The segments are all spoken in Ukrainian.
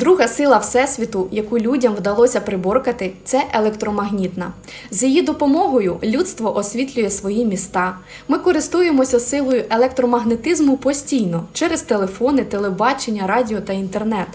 Друга сила Всесвіту, яку людям вдалося приборкати, це електромагнітна. З її допомогою людство освітлює свої міста. Ми користуємося силою електромагнетизму постійно через телефони, телебачення, радіо та інтернет.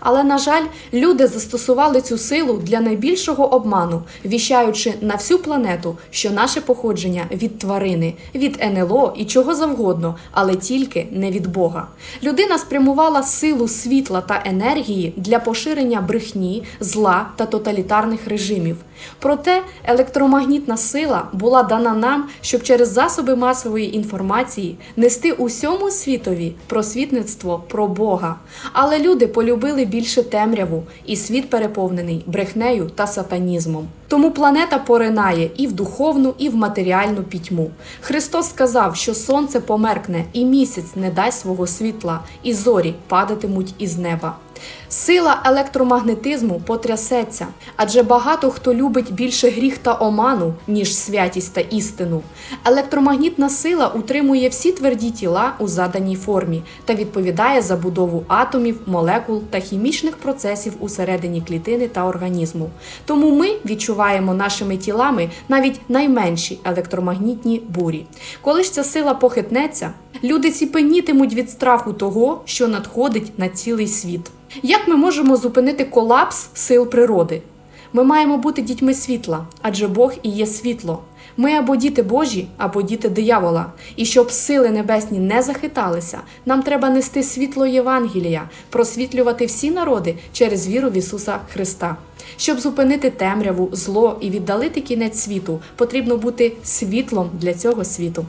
Але, на жаль, люди застосували цю силу для найбільшого обману, віщаючи на всю планету, що наше походження від тварини, від НЛО і чого завгодно, але тільки не від Бога. Людина спрямувала силу світла та енергії для поширення брехні, зла та тоталітарних режимів. Проте електромагнітна сила була дана нам, щоб через засоби масової інформації нести усьому світові просвітництво про Бога. Але люди полюбили більше темряву, і світ переповнений брехнею та сатанізмом. Тому планета поринає і в духовну, і в матеріальну пітьму. Христос сказав, що сонце померкне, і місяць не дасть свого світла, і зорі падатимуть із неба. Сила електромагнетизму потрясеться, адже багато хто любить більше гріх та оману, ніж святість та істину. Електромагнітна сила утримує всі тверді тіла у заданій формі та відповідає за будову атомів, молекул та хімічних процесів усередині клітини та організму. Тому ми відчуваємо нашими тілами навіть найменші електромагнітні бурі. Коли ж ця сила похитнеться, люди ціпенітимуть від страху того, що надходить на цілий світ. Як ми можемо зупинити колапс сил природи? Ми маємо бути дітьми світла, адже Бог і є світло. Ми або діти Божі, або діти диявола. І щоб сили небесні не захиталися, нам треба нести світло Євангелія, просвітлювати всі народи через віру в Ісуса Христа. Щоб зупинити темряву, зло і віддалити кінець світу, потрібно бути світлом для цього світу.